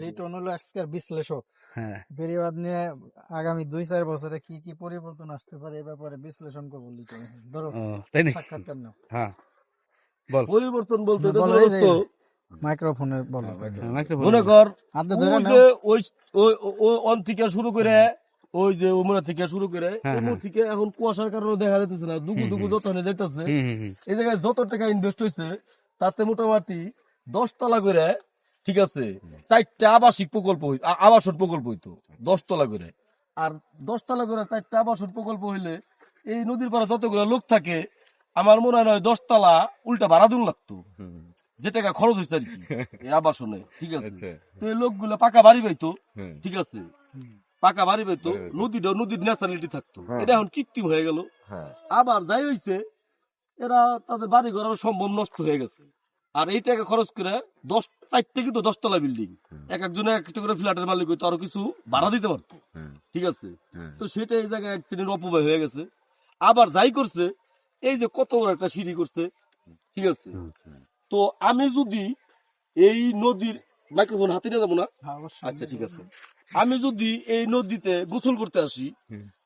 লিটন হলো আজকের বিশ্লেষক। হ্যাঁ। বেরিবাদ নিয়ে আগামী দুই চার বছরে কি কি পরিবর্তন আসতে পারে এ ব্যাপারে বিশ্লেষণ করব লিটন। ধরো সাক্ষাৎকার নাও। হ্যাঁ পরিবর্তন বলতে মাইক্রোফোনে বলো। হ্যাঁ, মনে কর ওই যে ওই ওই ওই অন থেকে শুরু করে ওই যে উমরা থেকে শুরু করে হ্যাঁ। থেকে এখন কুয়াশার কারণে দেখা যাইতেছে না দুগু দুগু যত যাইতেছে এই জায়গায় যত টাকা ইনভেস্ট হয়েছে তাতে মোটামুটি দশ তলা করে ঠিক আছে? চারটা আবাসিক প্রকল্প আবাসন প্রকল্প হইতো দশ তলা করে। আর দশ তলা করে চারটা আবাসন প্রকল্প হইলে এই নদীর পাড়ে যতগুলো লোক থাকে আমার মনে হয় নয় দশ তলা উল্টা ভাড়া দিন লাগতো। যে টাকা খরচ হয়েছে আর কি এই আবাসনে ঠিক আছে? আচ্ছা। তো এই লোকগুলো পাকা বাড়ি পাইতো ঠিক আছে? পাকা বাড়ি পাইতো নদীটা নদীর ন্যাচারালিটি থাকতো। হ্যাঁ। এটা এখন কৃত্রিম হয়ে গেল। হ্যাঁ। আবার যাই হইছে এরা তাদের বাড়ি ঘর সম্ভব নষ্ট হয়ে গেছে। আর এই টাকা খরচ করে দশ চারটে কিন্তু দশতলা বিল্ডিং এক একজনে এক একটা করে ফ্ল্যাটের মালিক হইতো আরও কিছু ভাড়া দিতে পারতো। ঠিক আছে? তো সেটা এই জায়গায় এক শ্রেণির অপব্যয় হয়ে গেছে। আবার যাই করছে এই যে কত বড় একটা সিঁড়ি করছে ঠিক আছে? তো আমি যদি এই নদীর মাইক্রোফোন হাতে নিয়ে যাব না? হ্যাঁ, আচ্ছা ঠিক আছে। আমি যদি এই নদীতে গোসল করতে আসি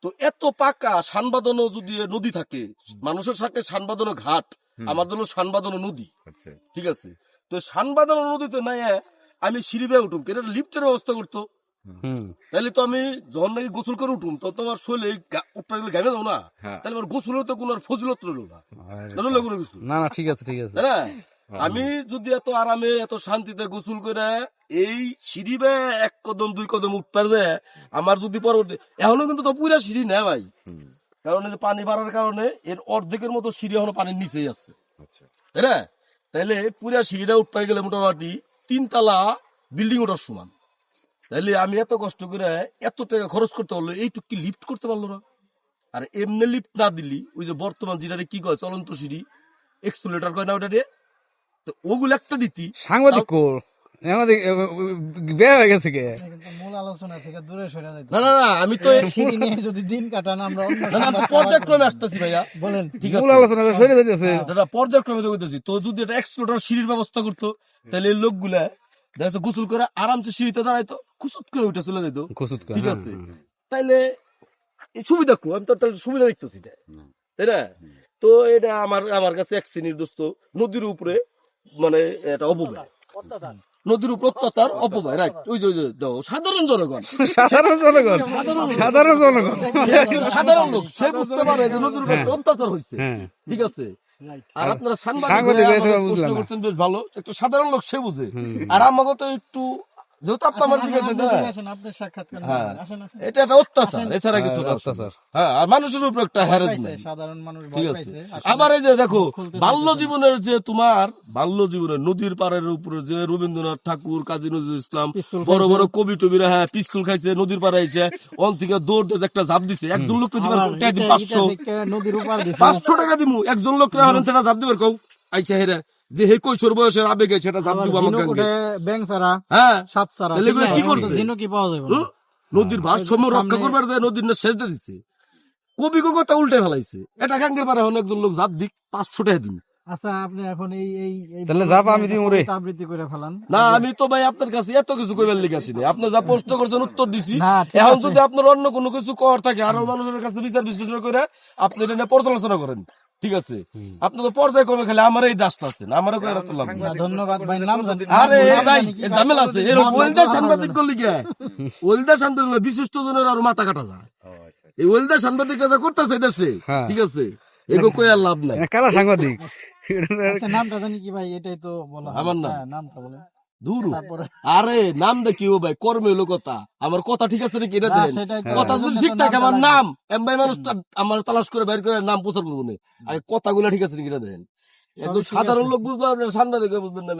তো এত পাকা সানবাদনও যদি নদী থাকে মানুষের সাথে সানবাদনও ঘাট আমার জন্য সানবাদনও নদী। আচ্ছা। ঠিক আছে? তো সানবাদনও নদীতে নাই আমি সিঁড়ি বেয়ে উঠুম কেন লিফটের ব্যবস্থা করতো? তাহলে তো আমি যখন নাকি গোসল করে উঠুম তো তোমার শৈলে উপরে গেলে ঘামে যাও না? হ্যাঁ। তাহলে আমার গোসলের তো কোনো ফজিলত রইল না। রইল কোনো কিছু? না না ঠিক আছে ঠিক আছে। না? আমি যদি এত আরামে এত শান্তিতে গোসল করে এই সিঁড়ি বে এক কদম দুই কদম উঠতে যে আমার যদি পরবর্তী এখনও কিন্তু তো পুরা সিঁড়ি নেয় ভাই। কারণ পানি বাড়ার কারণে এর অর্ধেকের মতো সিঁড়ি এখনও পানির নিচেই আছে। আচ্ছা। তাই না? তাইলে পুরা সিঁড়িটা উঠতে গেলে মোটামুটি তিনতলা বিল্ডিং ওঠার সমান। তাইলে আমি এত কষ্ট করে এত টাকা খরচ করতে পারল এইটুক কি লিফট করতে পারল না? আর এমনি লিফট না দিলি ওই যে বর্তমান যেটা কি কয় চলন্ত সিঁড়ি এক্সুলেটার কয় না ওটা রে তো ওগুলো একটা দিতি সাংবাদিক কোর? আমাদের বিয়ে হয়ে গেছে কে? আপনি কিন্তু মূল আলোচনা থেকে দূরে সরে যাইতে না না না আমি তো এই- সিঁড়ি নিয়ে যদি দিন কাটান আমরা অন্য না না সংবাদ পর্যায়ক্রমে আসতেছি ভাইয়া। বলেন ঠিক আছে। আলোচনা সরে যাইতেছে। দাদা পর্যায়ক্রমে তো কইতেছি তো যদি এটা এক্সপ্লোটার সিঁড়ির ব্যবস্থা করতো তাহলে এই লোকগুলা দেখা গোসল করে আরামসে সিঁড়িতে দাঁড়াইতো খুশুত করে উঠে চলে যেত। ঠিক আছে? তাইলে সুবিধা কো? আমি তো সুবিধা দেখতেছি তাই না? তো এটা আমার আমার কাছে এক শ্রেণির দোস্ত নদীর উপরে মানে এটা অপব্যয়। নদীর উপর অত্যাচার অপব্যয় রাইট ওই যে সাধারণ জনগণ। সাধারণ জনগণ সাধারণ জনগণ। সাধারণ লোক সে বুঝতে পারে যে নদীর উপর অত্যাচার হয়েছে হ্যাঁ। ঠিক আছে? আর আপনারা সাংবাদিক হয়ে হয়ে। করছেন বেশ ভালো। একটু সাধারণ লোক সে বুঝে। আর আমাকে তো একটু যেহেতু আপনি আমার দিকে আসেন, আছেন, আপনি হ্যাঁ, আসেন, আপনার সাক্ষাৎকার হ্যাঁ। নেন। আসেন, আসেন। এটা একটা অত্যাচার এছাড়া কিছু অত্যাচার। হ্যাঁ আর মানুষের উপর একটা হ্যারাসমেন্ট সাধারণ মানুষ ঠিক আছে। আবার এই যে দেখো বাল্য জীবনের যে তোমার বাল্য জীবনের নদীর পাড়ের উপরে যে রবীন্দ্রনাথ ঠাকুর কাজী নজরুল ইসলাম বড় বড় কবি টবিরা হ্যাঁ পিস্কুল খাইছে নদীর পাড়ে আইছে অন থেকে দৌড় দিয়ে একটা ঝাপ দিছে। একজন লোক পাঁচশো। পাঁচশো টাকা দিমু। একজন লোক ঝাপ দিবার কও। আইসা হেরা। যে হে কৈশোর বয়সের আবেগে সেটা ঝাপ আবার দিব আমার। উঠে ছাড়া, হ্যাঁ। সাপ ছাড়া, তাহলে এগুলো কি না? এখন তো পাওয়া যাবে নদীর ভারসাম্য সামনে- রক্ষা করবার দেয় নদীর না শেষ দিয়ে দিতে কবি কথা উল্টে ফেলাইছে। এটা গাঙ্গের পারে এখন একজন লোক ঝাপ দিক পাঁচশো টাকা দিন। আচ্ছা আপনি এখন এই এই তাহলে যাপ আমি দিমু রে। কবিতা আবৃত্তি করে ফেলান। না আমি তো ভাই আপনার কাছে এত কিছু কইবার লিখে আসিনি। আপনি যা প্রশ্ন করছেন উত্তর দিছি। এখন যদি আপনার অন্য কোনো কিছু কর থাকে আরও মানুষের কাছে বিচার বিশ্লেষণ করে আপনি এটা নিয়ে পর্যালোচনা করেন। ঠিক আছে? আপনি তো পর্যায়ে করবেন খালি আমার এই দাসটা আছে আমার ধন্যবাদ ভাই নাম জানি। আরে ভাই? ঝামেলা আছে। এর ওয়েলদার সাংবাদিক করলি গে ওয়েলদার সাংবাদিক বিশিষ্ট জনের আর মাথা কাটা যায়। এই ওয়েলদার সাংবাদিক যা করতেছে দেশে হ্যাঁ। ঠিক আছে? এগো কই আর লাভ নাই। কারা সাংবাদিক? আচ্ছা, নামটা জানি কি ভাই এটাই তো বলা। আমার নাম? হ্যাঁ, নামটা বলেন। দূর। আরে নাম দেখি ও ভাই কর্মে হলো কথা। আমার কথা ঠিক আছে নাকি? এটা দেন কথা যদি ঠিক থাকে আমার নাম এম ভাই মানুষ আমার তালাশ করে বের করে নাম প্রচার করব না। আরে কথাগুলো ঠিক আছে নাকি? এটা দেন একদম সাধারণ লোক বুঝলো আপনার দেখে বুঝবেন না।